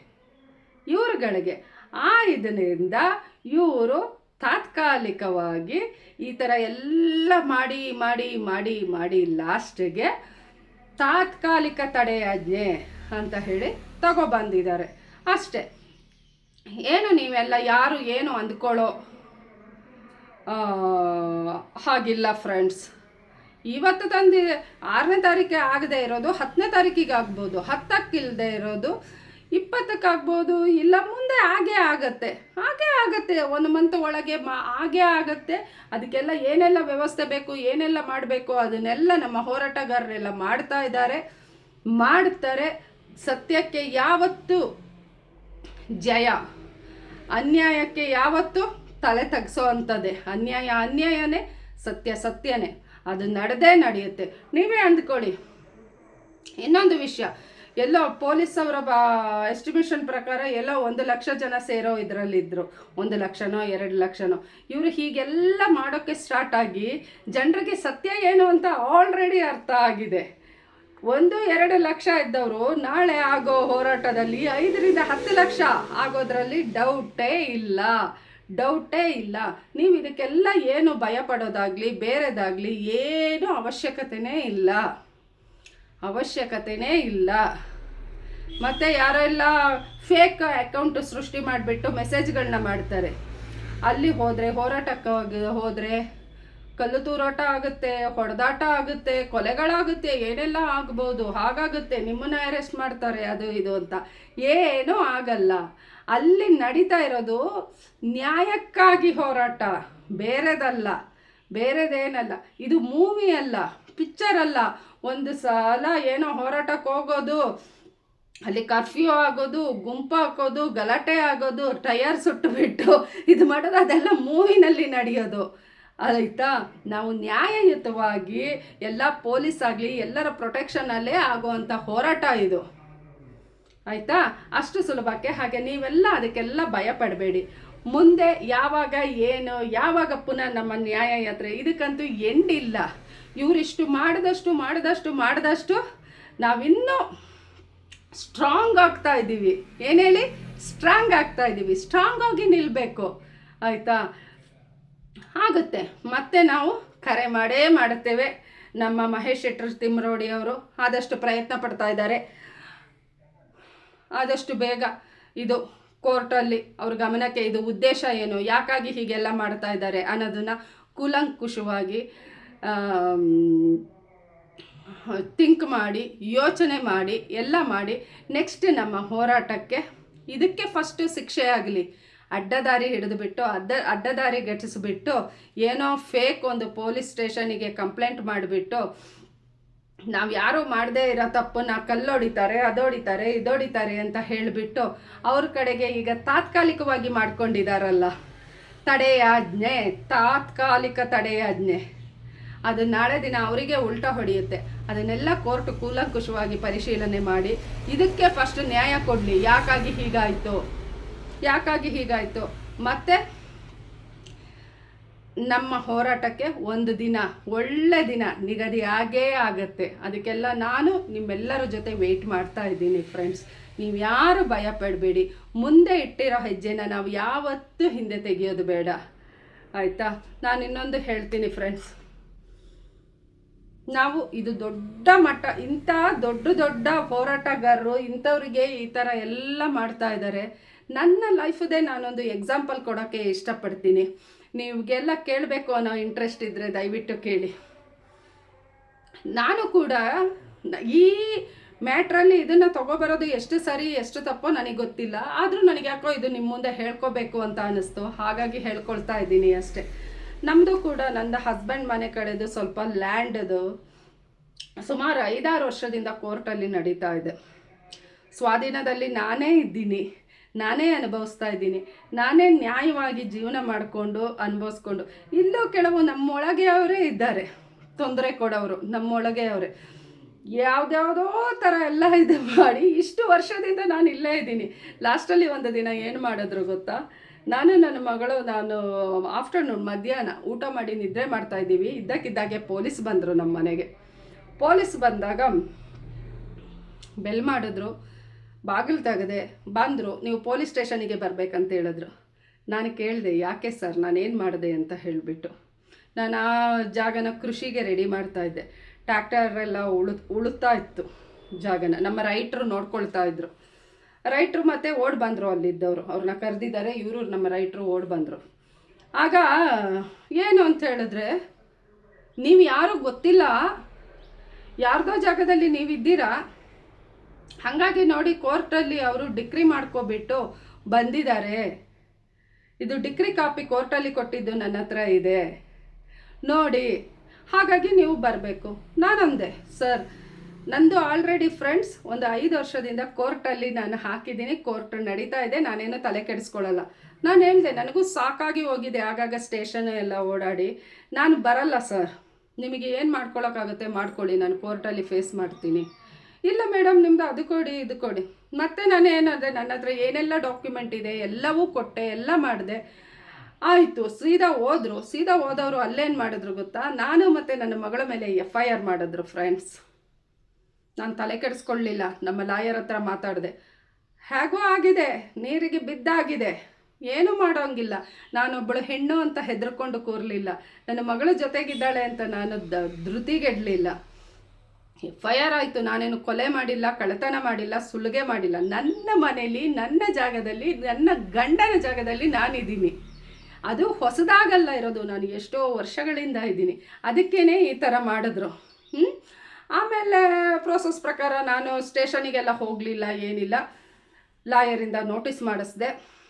ಇವ್ರುಗಳಿಗೆ. ಆ ಇದರಿಂದ ಇವರು ತಾತ್ಕಾಲಿಕವಾಗಿ ಈ ಥರ ಎಲ್ಲ ಮಾಡಿ ಮಾಡಿ ಮಾಡಿ ಮಾಡಿ ಲಾಸ್ಟಿಗೆ ತಾತ್ಕಾಲಿಕ ತಡೆಯಾಜ್ಞೆ ಅಂತ ಹೇಳಿ ತಗೊಬಂದಿದ್ದಾರೆ ಅಷ್ಟೇ. ಏನು ನೀವೆಲ್ಲ ಯಾರು ಏನು ಅಂದ್ಕೊಳ್ಳೋ ಹಾಗಿಲ್ಲ ಫ್ರೆಂಡ್ಸ್ ಇವತ್ತು ತಂದು, ಆರನೇ ತಾರೀಕೆ ಆಗದೆ ಇರೋದು, ಹತ್ತನೇ ತಾರೀಕಿಗೆ ಆಗ್ಬೋದು. ಹತ್ತಕ್ಕಿಲ್ಲದೆ ಇರೋದು, ಇಪ್ಪತ್ತಕ್ಕಾಗ್ಬೋದು, ಇಲ್ಲ ಮುಂದೆ ಹಾಗೆ ಆಗತ್ತೆ. ಹಾಗೇ ಆಗತ್ತೆ. ಒಂದು ಮಂತ್ ಒಳಗೆ ಮಾ, ಹಾಗೇ ಆಗತ್ತೆ. ಅದಕ್ಕೆಲ್ಲ ಏನೆಲ್ಲ ವ್ಯವಸ್ಥೆ ಬೇಕು, ಏನೆಲ್ಲ ಮಾಡಬೇಕು, ಅದನ್ನೆಲ್ಲ ನಮ್ಮ ಹೋರಾಟಗಾರರೆಲ್ಲ ಮಾಡ್ತಾ ಇದ್ದಾರೆ. ಮಾಡ್ತಾರೆ. ಸತ್ಯಕ್ಕೆ ಯಾವತ್ತು ಜಯ. ಅನ್ಯಾಯಕ್ಕೆ ಯಾವತ್ತು ತಲೆ ತಗ್ಸೋ ಅಂಥದ್ದೇ ಅನ್ಯಾಯ ಅನ್ಯಾಯನೇ ಸತ್ಯ ಸತ್ಯನೇ. ಅದು ನಡೆದೇ ನಡೆಯುತ್ತೆ. ನೀವೇ ಅಂದ್ಕೊಳ್ಳಿ. ಇನ್ನೊಂದು ವಿಷಯ. ಎಲ್ಲೋ ಪೊಲೀಸ್ ಅವರ ಬಾ, ಎಸ್ಟಿಮೇಷನ್ ಪ್ರಕಾರ ಎಲ್ಲೋ ಒಂದು ಲಕ್ಷ ಜನ ಸೇರೋ ಇದರಲ್ಲಿದ್ದರು ಒಂದು ಲಕ್ಷನೋ, ಎರಡು ಲಕ್ಷನೋ. ಇವರು ಹೀಗೆಲ್ಲ ಮಾಡೋಕ್ಕೆ ಸ್ಟಾರ್ಟ್ ಆಗಿ ಜನರಿಗೆ ಸತ್ಯ ಏನು ಅಂತ ಆಲ್ರೆಡಿ ಅರ್ಥ ಆಗಿದೆ. ಒಂದು ಎರಡು ಲಕ್ಷ ಇದ್ದವರು ನಾಳೆ ಆಗೋ ಹೋರಾಟದಲ್ಲಿ ಐದರಿಂದ ಹತ್ತು ಲಕ್ಷ. ಆಗೋದ್ರಲ್ಲಿ ಡೌಟೇ ಇಲ್ಲ. ಡೌಟೇ ಇಲ್ಲ. ನೀವು ಇದಕ್ಕೆಲ್ಲ ಏನು ಭಯ ಪಡೋದಾಗಲಿ ಬೇರೆದಾಗಲಿ ಏನು ಅವಶ್ಯಕತೆನೇ ಇಲ್ಲ. ಅವಶ್ಯಕತೆನೇ ಇಲ್ಲ. ಮತ್ತು ಯಾರೆಲ್ಲ ಫೇಕ್ ಅಕೌಂಟ್ ಸೃಷ್ಟಿ ಮಾಡಿಬಿಟ್ಟು ಮೆಸೇಜ್ಗಳನ್ನ ಮಾಡ್ತಾರೆ. ಅಲ್ಲಿ ಹೋದರೆ, ಹೋರಾಟಕ್ಕೆ ಹೋದರೆ ಕಲ್ಲು ತೂರಾಟ ಆಗುತ್ತೆ, ಹೊಡೆದಾಟ ಆಗುತ್ತೆ, ಕೊಲೆಗಳಾಗುತ್ತೆ, ಏನೆಲ್ಲ ಆಗ್ಬೋದು, ಹಾಗಾಗುತ್ತೆ, ನಿಮ್ಮನ್ನ ಅರೆಸ್ಟ್ ಮಾಡ್ತಾರೆ, ಅದು ಇದು ಅಂತ. ಏನೂ ಆಗಲ್ಲ. ಅಲ್ಲಿ ನಡೀತಾ ಇರೋದು ನ್ಯಾಯಕ್ಕಾಗಿ ಹೋರಾಟ. ಬೇರೆದಲ್ಲ, ಬೇರೆದೇನಲ್ಲ. ಇದು ಮೂವಿ ಅಲ್ಲ ಪಿಕ್ಚರ್ ಅಲ್ಲ. ಒಂದು ಸಲ ಏನೋ ಹೋರಾಟಕ್ಕೆ ಹೋಗೋದು, ಅಲ್ಲಿ ಕರ್ಫ್ಯೂ ಆಗೋದು, ಗುಂಪು ಹಾಕೋದು, ಗಲಾಟೆ ಆಗೋದು ಟಯರ್ ಸುಟ್ಟುಬಿಟ್ಟು, ಇದು ಮಾಡೋದು, ಅದೆಲ್ಲ ಮೂವಿನಲ್ಲಿ ನಡೆಯೋದು. ಆಯ್ತಾ? ನಾವು ನ್ಯಾಯಯುತವಾಗಿ ಎಲ್ಲ ಪೊಲೀಸ್ ಆಗಲಿ, ಎಲ್ಲರ ಪ್ರೊಟೆಕ್ಷನಲ್ಲೇ ಆಗುವಂಥ ಹೋರಾಟ ಇದು. ಆಯಿತಾ? ಅಷ್ಟು ಸುಲಭಕ್ಕೆ ಹಾಗೆ ನೀವೆಲ್ಲ ಅದಕ್ಕೆಲ್ಲ ಭಯಪಡಬೇಡಿ. ಮುಂದೆ ಯಾವಾಗ ಏನು, ಯಾವಾಗ ಪುನಃ ನಮ್ಮ ನ್ಯಾಯ ಯಾತ್ರೆ ಇದಕ್ಕಂತೂ ಎಂಡಿಲ್ಲ. ಇವರಿಷ್ಟು ಮಾಡಿದಷ್ಟು ಮಾಡಿದಷ್ಟು ಮಾಡಿದಷ್ಟು ನಾವಿನ್ನೂ ಸ್ಟ್ರಾಂಗ್ ಆಗ್ತಾ ಇದ್ದೀವಿ ಏನೇಳಿ ಸ್ಟ್ರಾಂಗ್ ಆಗ್ತಾ ಇದ್ದೀವಿ ಸ್ಟ್ರಾಂಗ್ ಆಗಿ ನಿಲ್ಲಬೇಕು ಆಯಿತಾ? ಆಗುತ್ತೆ. ಮತ್ತೆ ನಾವು ಕರೆ ಮಾಡೇ ಮಾಡುತ್ತೇವೆ. ನಮ್ಮ ಮಹೇಶ್ ಶೆಟ್ಟರ್ ತಿಮ್ಮರೋಡಿ ಅವರು ಆದಷ್ಟು ಪ್ರಯತ್ನ ಪಡ್ತಾ ಇದ್ದಾರೆ. ಆದಷ್ಟು ಬೇಗ ಇದು ಕೋರ್ಟಲ್ಲಿ ಅವ್ರ ಗಮನಕ್ಕೆ ಇದು ಉದ್ದೇಶ ಏನು, ಯಾಕಾಗಿ ಹೀಗೆಲ್ಲ ಮಾಡ್ತಾ ಇದ್ದಾರೆ ಅನ್ನೋದನ್ನು ಕೂಲಂಕುಷವಾಗಿ ಥಿಂಕ್ ಮಾಡಿ, ಯೋಚನೆ ಮಾಡಿ, ಎಲ್ಲ ಮಾಡಿ ನೆಕ್ಸ್ಟ್ ನಮ್ಮ ಹೋರಾಟಕ್ಕೆ ಇದಕ್ಕೆ ಫಸ್ಟು ಶಿಕ್ಷೆ ಆಗಲಿ. ಅಡ್ಡದಾರಿ ಹಿಡಿದುಬಿಟ್ಟು, ಅಡ್ಡ, ಅಡ್ಡದಾರಿ ಗಟ್ಟಿಸ್ಬಿಟ್ಟು ಏನೋ ಫೇಕ್ ಒಂದು ಪೊಲೀಸ್ ಸ್ಟೇಷನಿಗೆ ಕಂಪ್ಲೇಂಟ್ ಮಾಡಿಬಿಟ್ಟು, ನಾವು ಯಾರೂ ಮಾಡದೇ ಇರೋ ತಪ್ಪನ್ನ ಕಲ್ಲೊಡಿತಾರೆ, ಅದೊಡಿತಾರೆ, ಇದೊಡಿತಾರೆ ಅಂತ ಹೇಳಿಬಿಟ್ಟು ಅವ್ರ ಕಡೆಗೆ ಈಗ ತಾತ್ಕಾಲಿಕವಾಗಿ ಮಾಡ್ಕೊಂಡಿದಾರಲ್ಲ. ತಡೆಯಾಜ್ಞೆ ತಾತ್ಕಾಲಿಕ ತಡೆಯಾಜ್ಞೆ ಅದು ನಾಳೆ ದಿನ ಅವರಿಗೆ ಉಲ್ಟಾ ಹೊಡೆಯುತ್ತೆ. ಅದನ್ನೆಲ್ಲ ಕೋರ್ಟ್ ಕೂಲಂಕುಷವಾಗಿ ಪರಿಶೀಲನೆ ಮಾಡಿ, ಇದಕ್ಕೆ ಫಸ್ಟ್ ನ್ಯಾಯ ಕೊಡಲಿ. ಯಾಕಾಗಿ ಹೀಗಾಯಿತು? ಯಾಕಾಗಿ ಹೀಗಾಯಿತು? ಮತ್ತೆ ನಮ್ಮ ಹೋರಾಟಕ್ಕೆ ಒಂದು ದಿನ, ಒಳ್ಳೆ ದಿನ, ನಿಗದಿ ಆಗೇ ಆಗತ್ತೆ. ಅದಕ್ಕೆಲ್ಲ ನಾನು ನಿಮ್ಮೆಲ್ಲರ ಜೊತೆ ವೆಯ್ಟ್ ಮಾಡ್ತಾ ಇದ್ದೀನಿ ಫ್ರೆಂಡ್ಸ್ ನೀವು ಯಾರು ಭಯ ಪಡಬೇಡಿ. ಮುಂದೆ ಇಟ್ಟಿರೋ ಹೆಜ್ಜೆನ ನಾವು ಯಾವತ್ತೂ ಹಿಂದೆ ತೆಗೆಯೋದು ಬೇಡ. ಆಯಿತಾ? ನಾನು ಇನ್ನೊಂದು ಹೇಳ್ತೀನಿ ಫ್ರೆಂಡ್ಸ್ ನಾವು ಇದು ದೊಡ್ಡ ಮಟ್ಟ, ಇಂಥ ದೊಡ್ಡ ದೊಡ್ಡ ಹೋರಾಟಗಾರರು ಇಂಥವ್ರಿಗೆ ಈ ಥರ ಎಲ್ಲ ಮಾಡ್ತಾ ಇದ್ದಾರೆ ನನ್ನ ಲೈಫದೇ ನಾನೊಂದು ಎಕ್ಸಾಂಪಲ್ ಕೊಡೋಕ್ಕೆ ಇಷ್ಟಪಡ್ತೀನಿ. ನಿಮಗೆಲ್ಲ ಕೇಳಬೇಕು ಅನ್ನೋ ಇಂಟ್ರೆಸ್ಟ್ ಇದ್ದರೆ ದಯವಿಟ್ಟು ಕೇಳಿ. ನಾನು ಕೂಡ ಈ ಮ್ಯಾಟ್ರಲ್ಲಿ ಇದನ್ನು ತೊಗೊಬರೋದು ಎಷ್ಟು ಸರಿ, ಎಷ್ಟು ತಪ್ಪೋ ನನಗೆ ಗೊತ್ತಿಲ್ಲ. ಆದರೂ ನನಗೆ ಯಾಕೋ ಇದು ನಿಮ್ಮ ಮುಂದೆ ಹೇಳ್ಕೋಬೇಕು ಅಂತ ಅನ್ನಿಸ್ತು. ಹಾಗಾಗಿ ಹೇಳ್ಕೊಳ್ತಾ ಇದ್ದೀನಿ ಅಷ್ಟೇ. ನಮ್ಮದು ಕೂಡ ನನ್ನ ಹಸ್ಬೆಂಡ್ ಮನೆ ಕಡೆದು ಸ್ವಲ್ಪ ಲ್ಯಾಂಡದು ಸುಮಾರು ಐದಾರು ವರ್ಷದಿಂದ ಕೋರ್ಟಲ್ಲಿ ನಡೀತಾ ಇದೆ. ಸ್ವಾಧೀನದಲ್ಲಿ ನಾನೇ ಇದ್ದೀನಿ. ನಾನೇ ಅನುಭವಿಸ್ತಾ ಇದ್ದೀನಿ. ನಾನೇ ನ್ಯಾಯವಾಗಿ ಜೀವನ ಮಾಡಿಕೊಂಡು ಅನುಭವಿಸ್ಕೊಂಡು. ಇಲ್ಲೂ ಕೆಲವು ನಮ್ಮೊಳಗೆ ಅವರೇ ಇದ್ದಾರೆ. ತೊಂದರೆ ಕೊಡೋರು ನಮ್ಮೊಳಗೆ ಅವರೇ. ಯಾವುದ್ಯಾವುದೋ ಥರ ಎಲ್ಲ ಇದು ಮಾಡಿ ಇಷ್ಟು ವರ್ಷದಿಂದ ನಾನು ಇಲ್ಲೇ ಇದ್ದೀನಿ. ಲಾಸ್ಟಲ್ಲಿ ಒಂದು ದಿನ ಏನು ಮಾಡಿದ್ರು ಗೊತ್ತಾ? ನಾನು ನನ್ನ ಮಗಳು, ನಾನು ಆಫ್ಟರ್ನೂನ್ ಮಧ್ಯಾಹ್ನ ಊಟ ಮಾಡಿ ನಿದ್ರೆ ಮಾಡ್ತಾ ಇದ್ದೀವಿ. ಇದ್ದಕ್ಕಿದ್ದಾಗೆ ಪೊಲೀಸ್ ಬಂದರು ನಮ್ಮ ಮನೆಗೆ ಪೊಲೀಸ್ ಬಂದಾಗ ಬೆಲ್ ಮಾಡಿದ್ರು. ಬಾಗಿಲು ತೆಗೆದೆ ಬಂದರು, ನೀವು ಪೊಲೀಸ್ ಸ್ಟೇಷನಿಗೆ ಬರಬೇಕಂತ ಹೇಳಿದ್ರು. ನಾನು ಕೇಳಿದೆ, ಯಾಕೆ ಸರ್? ನಾನೇನು ಮಾಡಿದೆ? ಅಂತ ಹೇಳಿಬಿಟ್ಟು. ನಾನು ಆ ಜಾಗನ ಕೃಷಿಗೆ ರೆಡಿ ಮಾಡ್ತಾ ಇದ್ದೆ. ಟ್ಯಾಕ್ಟರ್ ಎಲ್ಲ ಉಳು, ಉಳುತ್ತಾ ಇತ್ತು ಜಾಗನ. ನಮ್ಮ ರೈಟ್ರು ನೋಡ್ಕೊಳ್ತಾ ಇದ್ರು. ರೈಟ್ರು ಮತ್ತೆ ಓಡ್ ಬಂದರು ಅಲ್ಲಿದ್ದವರು. ಅವ್ರನ್ನ ಕರೆದಿದ್ದಾರೆ ಇವರು ನಮ್ಮ ರೈಟ್ರು ಓಡ್ ಬಂದರು. ಆಗ ಏನು ಅಂತ ಹೇಳಿದ್ರೆ, ನೀವು ಯಾರು ಗೊತ್ತಿಲ್ಲ? ಯಾರ್ದೋ ಜಾಗದಲ್ಲಿ ನೀವಿದ್ದೀರಾ? ಹಾಗಾಗಿ ನೋಡಿ ಕೋರ್ಟಲ್ಲಿ ಅವರು ಡಿಗ್ರಿ ಮಾಡ್ಕೊಬಿಟ್ಟು ಬಂದಿದ್ದಾರೆ. ಇದು ಡಿಗ್ರಿ ಕಾಪಿ ಕೋರ್ಟಲ್ಲಿ ಕೊಟ್ಟಿದ್ದು ನನ್ನ ಹತ್ರ ಇದೆ. ನೋಡಿ, ಹಾಗಾಗಿ ನೀವು ಬರಬೇಕು. ನಾನಂದೆ, ಸರ್, ನಂದು ಆಲ್ರೆಡಿ ಫ್ರೆಂಡ್ಸ್ ಒಂದು ಐದು ವರ್ಷದಿಂದ ಕೋರ್ಟಲ್ಲಿ ನಾನು ಹಾಕಿದ್ದೀನಿ, ಕೋರ್ಟ್ ನಡೀತಾ ಇದೆ, ನಾನೇನು ತಲೆ ಕೆಡಿಸ್ಕೊಳ್ಳಲ್ಲ. ನಾನು ಹೇಳಿದೆ, ನನಗೂ ಸಾಕಾಗಿ ಹೋಗಿದೆ, ಆಗಾಗ ಸ್ಟೇಷನ್ ಎಲ್ಲ ಓಡಾಡಿ. ನಾನು ಬರಲ್ಲ, ಸರ್. ನಿಮಗೆ ಏನು ಮಾಡ್ಕೊಳ್ಳೋಕ್ಕಾಗುತ್ತೆ ಮಾಡ್ಕೊಳ್ಳಿ, ನಾನು ಕೋರ್ಟಲ್ಲಿ ಫೇಸ್ ಮಾಡ್ತೀನಿ. ಇಲ್ಲ ಮೇಡಮ್, ನಿಮ್ದು ಅದು ಕೊಡಿ, ಇದು ಕೊಡಿ. ಮತ್ತೆ ನಾನು ಏನಾದರೆ ನನ್ನ ಹತ್ರ ಏನೆಲ್ಲ ಡಾಕ್ಯುಮೆಂಟ್ ಇದೆ, ಎಲ್ಲವೂ ಕೊಟ್ಟೆ, ಎಲ್ಲ ಮಾಡಿದೆ. ಆಯಿತು, ಸೀದಾ ಹೋದ್ರು. ಸೀದಾ ಹೋದವರು ಅಲ್ಲೇನು ಮಾಡಿದ್ರು ಗೊತ್ತಾ? ನಾನು ಮತ್ತು ನನ್ನ ಮಗಳ ಮೇಲೆ ಎಫ್ ಐ ಆರ್ ಮಾಡಿದ್ರು ಫ್ರೆಂಡ್ಸ್ ನಾನು ತಲೆ ಕೆಡಿಸ್ಕೊಳ್ಳಿಲ್ಲ, ನಮ್ಮ ಲಾಯರ್ ಹತ್ರ ಮಾತಾಡಿದೆ. ಹೇಗೋ ಆಗಿದೆ, ನೀರಿಗೆ ಬಿದ್ದಾಗಿದೆ. ಏನೂ ಮಾಡೋಂಗಿಲ್ಲ. ನಾನೊಬ್ಬಳು ಹೆಣ್ಣು ಅಂತ ಹೆದರ್ಕೊಂಡು ಕೂರಲಿಲ್ಲ. ನನ್ನ ಮಗಳ ಜೊತೆಗಿದ್ದಾಳೆ ಅಂತ ನಾನು ಧೃತಿಗೆಡಲಿಲ್ಲ. ಎಫ್ ಐ ಆಯಿತು, ನಾನೇನು ಕೊಲೆ ಮಾಡಿಲ್ಲ, ಕಳ್ಳತನ ಮಾಡಿಲ್ಲ ಸುಲಿಗೆ ಮಾಡಿಲ್ಲ. ನನ್ನ ಮನೇಲಿ, ನನ್ನ ಜಾಗದಲ್ಲಿ, ನನ್ನ ಗಂಡನ ಜಾಗದಲ್ಲಿ ನಾನಿದ್ದೀನಿ. ಅದು ಹೊಸದಾಗಲ್ಲ ಇರೋದು. ನಾನು ಎಷ್ಟೋ ವರ್ಷಗಳಿಂದ ಇದ್ದೀನಿ. ಅದಕ್ಕೇ ಈ ಥರ ಮಾಡಿದ್ರು. ಹ್ಞೂ ಆಮೇಲೆ ಪ್ರೋಸೆಸ್ ಪ್ರಕಾರ ನಾನು ಸ್ಟೇಷನಿಗೆಲ್ಲ ಹೋಗಲಿಲ್ಲ, ಏನಿಲ್ಲ. ಲಾಯರಿಂದ ನೋಟಿಸ್ ಮಾಡಿಸ್ದೆ.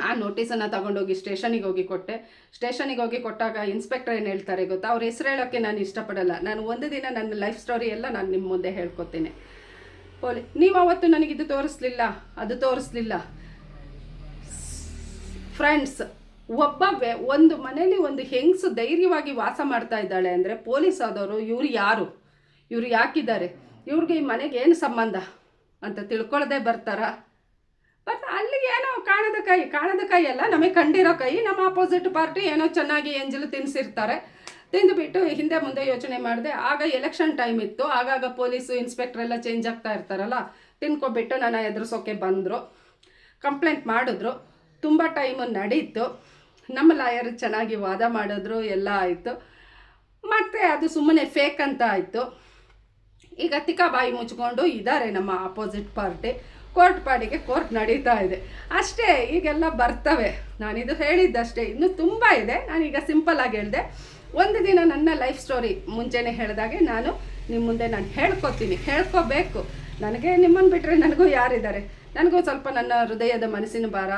ಆ ನೋಟಿಸನ್ನು ತಗೊಂಡೋಗಿ ಸ್ಟೇಷನಿಗೆ ಹೋಗಿ ಕೊಟ್ಟೆ. ಸ್ಟೇಷನಿಗೆ ಹೋಗಿ ಕೊಟ್ಟಾಗ ಇನ್ಸ್ಪೆಕ್ಟರ್ ಏನು ಹೇಳ್ತಾರೆ ಗೊತ್ತಾ? ಅವ್ರ ಹೆಸರು ಹೇಳೋಕ್ಕೆ ನಾನು ಇಷ್ಟಪಡಲ್ಲ. ನಾನು ಒಂದು ದಿನ ನನ್ನ ಲೈಫ್ ಸ್ಟೋರಿ ಎಲ್ಲ ನಾನು ನಿಮ್ಮ ಮುಂದೆ ಹೇಳ್ಕೊತೀನಿ. ಪೊಲೀ, ನೀವು ಅವತ್ತು ನನಗಿದು ತೋರಿಸ್ಲಿಲ್ಲ, ಅದು ತೋರಿಸ್ಲಿಲ್ಲ. ಫ್ರೆಂಡ್ಸ್ ಒಬ್ಬ ಒಂದು ಮನೇಲಿ ಒಂದು ಹೆಂಗಸು ಧೈರ್ಯವಾಗಿ ವಾಸ ಮಾಡ್ತಾ ಇದ್ದಾಳೆ ಅಂದರೆ ಪೊಲೀಸ್ ಆದವರು ಇವರು ಯಾರು? ಇವರು ಯಾಕಿದ್ದಾರೆ? ಇವ್ರಿಗೆ ಈ ಮನೆಗೆ ಏನು ಸಂಬಂಧ? ಅಂತ ತಿಳ್ಕೊಳ್ಳದೆ ಬರ್ತಾರಾ? ಬಟ್ ಅಲ್ಲಿ ಏನೋ ಕಾಣದ ಕೈ ಕಾಣದ ಕೈ ಅಲ್ಲ, ನಮಗೆ ಕಂಡಿರೋ ಕೈ, ನಮ್ಮ ಆಪೋಸಿಟ್ ಪಾರ್ಟಿ ಏನೋ ಚೆನ್ನಾಗಿ ಎಂಜಲು ತಿನ್ನಿಸಿರ್ತಾರೆ ತಿಂದುಬಿಟ್ಟು ಹಿಂದೆ ಮುಂದೆ ಯೋಚನೆ ಮಾಡಿದೆ, ಆಗ ಎಲೆಕ್ಷನ್ ಟೈಮ್ ಇತ್ತು, ಆಗಾಗ ಪೊಲೀಸು ಇನ್ಸ್ಪೆಕ್ಟರ್ ಎಲ್ಲ ಚೇಂಜ್ ಆಗ್ತಾ ಇರ್ತಾರಲ್ಲ, ತಿನ್ಕೊಬಿಟ್ಟು ನನ್ನ ಎದುರಿಸೋಕೆ ಬಂದರು. ಕಂಪ್ಲೇಂಟ್ ಮಾಡಿದ್ರು, ತುಂಬ ಟೈಮು ನಡೀತು. ನಮ್ಮ ಲಾಯರ್ ಚೆನ್ನಾಗಿ ವಾದ ಮಾಡಿದ್ರು, ಎಲ್ಲ ಆಯಿತು. ಮತ್ತು ಅದು ಸುಮ್ಮನೆ ಫೇಕ್ ಅಂತ ಆಯಿತು. ಈಗ ತಿಕ್ಕ ಬಾಯಿ ಮುಚ್ಕೊಂಡು ಇದ್ದಾರೆ ನಮ್ಮ ಆಪೋಸಿಟ್ ಪಾರ್ಟಿ ಕೋರ್ಟ್ ಪಾಡಿಗೆ ಕೋರ್ಟ್ ನಡೀತಾ ಇದೆ. ಅಷ್ಟೇ, ಈಗೆಲ್ಲ ಬರ್ತವೆ. ನಾನಿದು ಹೇಳಿದ್ದಷ್ಟೇ. ಇನ್ನೂ ತುಂಬ ಇದೆ. ನಾನೀಗ ಸಿಂಪಲ್ ಆಗಿ ಹೇಳಿದೆ. ಒಂದು ದಿನ ನನ್ನ ಲೈಫ್ ಸ್ಟೋರಿ ಮುಂಚೆನೇ ಹೇಳಿದಾಗೆ ನಾನು ನಿಮ್ಮ ಮುಂದೆ ನಾನು ಹೇಳ್ಕೊತೀನಿ. ಹೇಳ್ಕೋಬೇಕು. ನನಗೆ ನಿಮ್ಮನ್ನು ಬಿಟ್ಟರೆ ನನಗೂ ಯಾರಿದ್ದಾರೆ? ನನಗೂ ಸ್ವಲ್ಪ ನನ್ನ ಹೃದಯದ ಮನಸ್ಸಿನ ಭಾರ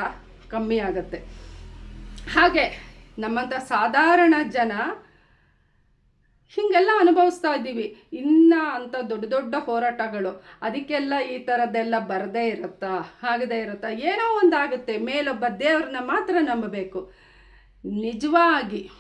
ಕಮ್ಮಿ ಆಗುತ್ತೆ. ಹಾಗೆ ನಮ್ಮಂಥ ಸಾಧಾರಣ ಜನ ಹೀಗೆಲ್ಲ ಅನುಭವಿಸ್ತಾ ಇದ್ದೀವಿ. ಇನ್ನು ಅಂಥ ದೊಡ್ಡ ದೊಡ್ಡ ಹೋರಾಟಗಳು. ಅದಕ್ಕೆಲ್ಲ ಈ ಥರದ್ದೆಲ್ಲ ಬರದೇ ಇರುತ್ತಾ? ಆಗದೇ ಇರುತ್ತಾ? ಏನೋ ಒಂದಾಗುತ್ತೆ. ಮೇಲೊಬ್ಬ ದೇವ್ರನ್ನ ಮಾತ್ರ ನಂಬಬೇಕು. ನಿಜವಾಗಿ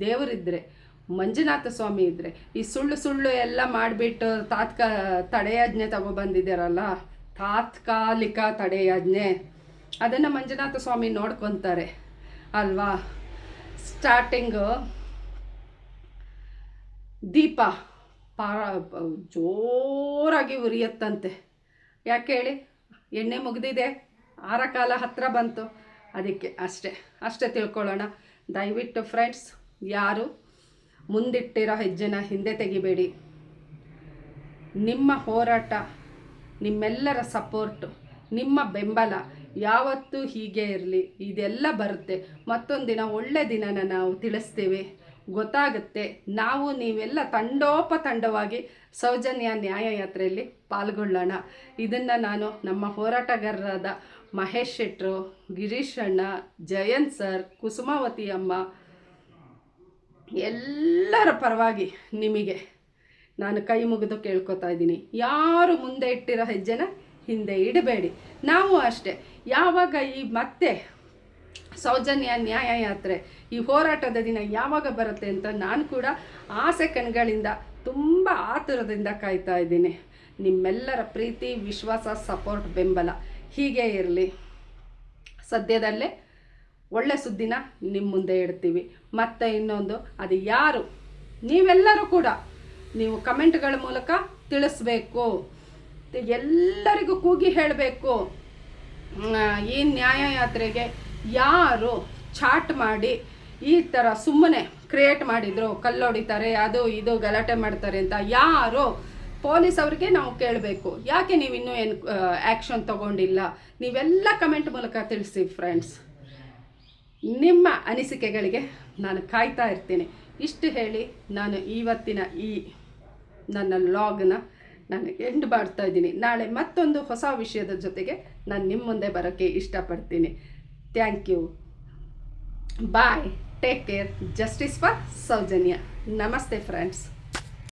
ದೇವರಿದ್ದರೆ ಮಂಜುನಾಥ ಸ್ವಾಮಿ ಇದ್ದರೆ ಈ ಸುಳ್ಳು ಸುಳ್ಳು ಎಲ್ಲ ಮಾಡಿಬಿಟ್ಟು ತಾತ್ಕ, ತಡೆಯಾಜ್ಞೆ ತಗೊಬಂದಿದ್ದಾರಲ್ಲ? ತಾತ್ಕಾಲಿಕ ತಡೆಯಾಜ್ಞೆ. ಅದನ್ನು ಮಂಜುನಾಥ ಸ್ವಾಮಿ ನೋಡ್ಕೊತಾರೆ. ಅಲ್ವಾ? ಸ್ಟಾರ್ಟಿಂಗು ದೀಪ ಪಾರ ಜೋರಾಗಿ ಉರಿಯತ್ತಂತೆ. ಯಾಕೆ ಹೇಳಿ? ಎಣ್ಣೆ ಮುಗಿದಿದೆ. ಆರ ಕಾಲ ಹತ್ತಿರ ಬಂತು. ಅದಕ್ಕೆ ಅಷ್ಟೇ. ಅಷ್ಟೇ ತಿಳ್ಕೊಳ್ಳೋಣ. ದಯವಿಟ್ಟು ಫ್ರೆಂಡ್ಸ್ ಯಾರು ಮುಂದಿಟ್ಟಿರೋ ಹೆಜ್ಜೆನ ಹಿಂದೆ ತೆಗಿಬೇಡಿ. ನಿಮ್ಮ ಹೋರಾಟ, ನಿಮ್ಮೆಲ್ಲರ ಸಪೋರ್ಟು ನಿಮ್ಮ ಬೆಂಬಲ ಯಾವತ್ತೂ ಹೀಗೆ ಇರಲಿ. ಇದೆಲ್ಲ ಬರುತ್ತೆ. ಮತ್ತೊಂದು ದಿನ ಒಳ್ಳೆ ದಿನನ ನಾವು ತಿಳಿಸ್ತೀವಿ. ಗೊತ್ತಾಗುತ್ತೆ. ನಾವು ನೀವೆಲ್ಲ ತಂಡೋಪತಂಡವಾಗಿ ಸೌಜನ್ಯ ನ್ಯಾಯಯಾತ್ರೆಯಲ್ಲಿ ಪಾಲ್ಗೊಳ್ಳೋಣ. ಇದನ್ನು ನಾನು ನಮ್ಮ ಹೋರಾಟಗಾರರಾದ ಮಹೇಶ್ ಶೆಟ್ರು, ಗಿರೀಶ್ ಅಣ್ಣ, ಜಯಂತ್ ಸರ್, ಕುಸುಮಾವತಿ ಅಮ್ಮ ಎಲ್ಲರ ಪರವಾಗಿ ನಿಮಗೆ ನಾನು ಕೈ ಮುಗಿದು ಕೇಳ್ಕೊತಾ ಇದ್ದೀನಿ. ಯಾರು ಮುಂದೆ ಇಟ್ಟಿರೋ ಹೆಜ್ಜೆನ ಹಿಂದೆ ಇಡಬೇಡಿ. ನಾವು ಅಷ್ಟೇ. ಯಾವಾಗ ಈ ಮತ್ತೆ ಸೌಜನ್ಯ ನ್ಯಾಯ ಯಾತ್ರೆ. ಈ ಹೋರಾಟದ ದಿನ ಯಾವಾಗ ಬರುತ್ತೆ ಅಂತ ನಾನು ಕೂಡ ಆಸೆ ಕಣ್ಗಳಿಂದ ತುಂಬ ಆತುರದಿಂದ ಕಾಯ್ತಾ ಇದ್ದೀನಿ. ನಿಮ್ಮೆಲ್ಲರ ಪ್ರೀತಿ, ವಿಶ್ವಾಸ, ಸಪೋರ್ಟ್, ಬೆಂಬಲ ಹೀಗೆ ಇರಲಿ. ಸದ್ಯದಲ್ಲೇ ಒಳ್ಳೆ ಸುದ್ದಿನ ನಿಮ್ಮ ಮುಂದೆ ಇಡ್ತೀವಿ. ಮತ್ತು ಇನ್ನೊಂದು, ಅದು ಯಾರು? ನೀವೆಲ್ಲರೂ ಕೂಡ ನೀವು ಕಮೆಂಟ್ಗಳ ಮೂಲಕ ತಿಳಿಸ್ಬೇಕು. ಎಲ್ಲರಿಗೂ ಕೂಗಿ ಹೇಳಬೇಕು. ಈ ನ್ಯಾಯಯಾತ್ರೆಗೆ ಯಾರು ಚಾಟ್ ಮಾಡಿ ಈ ಥರ ಸುಮ್ಮನೆ ಕ್ರಿಯೇಟ್ ಮಾಡಿದ್ರು, ಕಲ್ಲೊಡಿತಾರೆ, ಅದು ಇದು ಗಲಾಟೆ ಮಾಡ್ತಾರೆ ಅಂತ ಯಾರು ಪೊಲೀಸ್ ಅವ್ರಿಗೆ ನಾವು ಕೇಳಬೇಕು. ಯಾಕೆ ನೀವು ಇನ್ನೂ ಏನು ಆ್ಯಕ್ಷನ್ ತಗೊಂಡಿಲ್ಲ? ನೀವೆಲ್ಲ ಕಮೆಂಟ್ ಮೂಲಕ ತಿಳಿಸಿ ಫ್ರೆಂಡ್ಸ್ ನಿಮ್ಮ ಅನಿಸಿಕೆಗಳಿಗೆ ನಾನು ಕಾಯ್ತಾ ಇರ್ತೀನಿ. ಇಷ್ಟು ಹೇಳಿ ನಾನು ಇವತ್ತಿನ ಈ ನನ್ನ ಲಾಗ್ನ ನಾನು ಎಂಡ್ ಮಾಡ್ತಾ ಇದ್ದೀನಿ. ನಾಳೆ ಮತ್ತೊಂದು ಹೊಸ ವಿಷಯದ ಜೊತೆಗೆ ನಾನು ನಿಮ್ಮ ಮುಂದೆ ಬರೋಕ್ಕೆ ಇಷ್ಟಪಡ್ತೀನಿ. Thank you bye take care justice for Soujanya namaste friends